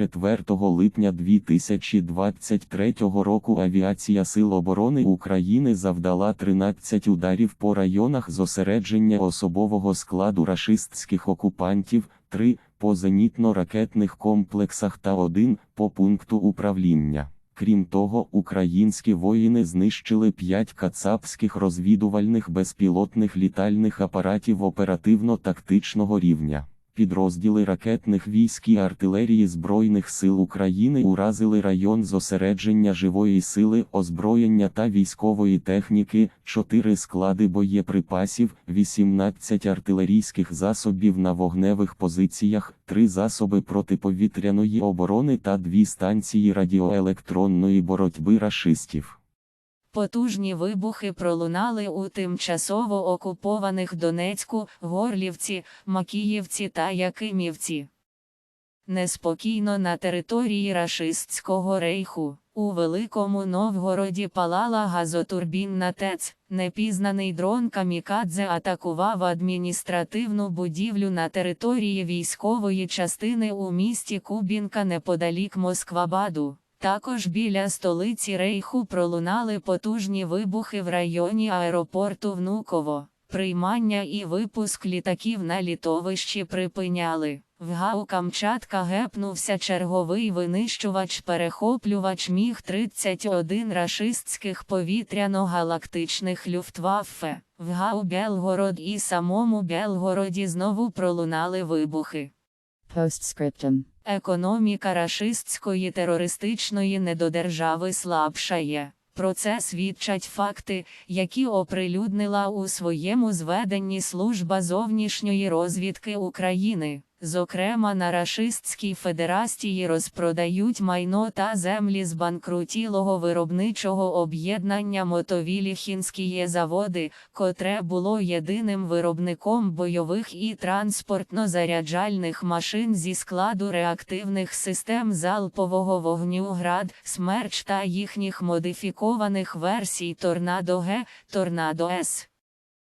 4 липня 2023 року авіація Сил оборони України завдала 13 ударів по районах зосередження особового складу рашистських окупантів, 3 по зенітно-ракетних комплексах та 1 по пункту управління. Крім того, українські воїни знищили 5 кацапських розвідувальних безпілотних літальних апаратів оперативно-тактичного рівня. Підрозділи ракетних військ і артилерії Збройних сил України уразили район зосередження живої сили, озброєння та військової техніки, 4 склади боєприпасів, 18 артилерійських засобів на вогневих позиціях, 3 засоби протиповітряної оборони та 2 станції радіоелектронної боротьби рашистів. Потужні вибухи пролунали у тимчасово окупованих Донецьку, Горлівці, Макіївці та Якимівці. Неспокійно на території рашистського рейху. У Великому Новгороді палала газотурбінна ТЕЦ. Непізнаний дрон Камікадзе атакував адміністративну будівлю на території військової частини у місті Кубінка неподалік Москвабаду. Також біля столиці Рейху пролунали потужні вибухи в районі аеропорту Внуково. Приймання і випуск літаків на літовищі припиняли. В ГАУ Камчатка гепнувся черговий винищувач-перехоплювач Міг-31 рашистських повітряно-галактичних люфтваффе. В ГАУ Белгород і самому Белгороді знову пролунали вибухи. Postscriptum. Економіка рашистської терористичної недодержави слабшає. Про це свідчать факти, які оприлюднила у своєму зведенні Служба зовнішньої розвідки України. Зокрема, на Рашистській Федерації розпродають майно та землі з банкрутілого виробничого об'єднання Мотовіліхінські заводи, котре було єдиним виробником бойових і транспортно-заряджальних машин зі складу реактивних систем залпового вогню ГРАД, Смерч та їхніх модифікованих версій Торнадо Г, Торнадо С.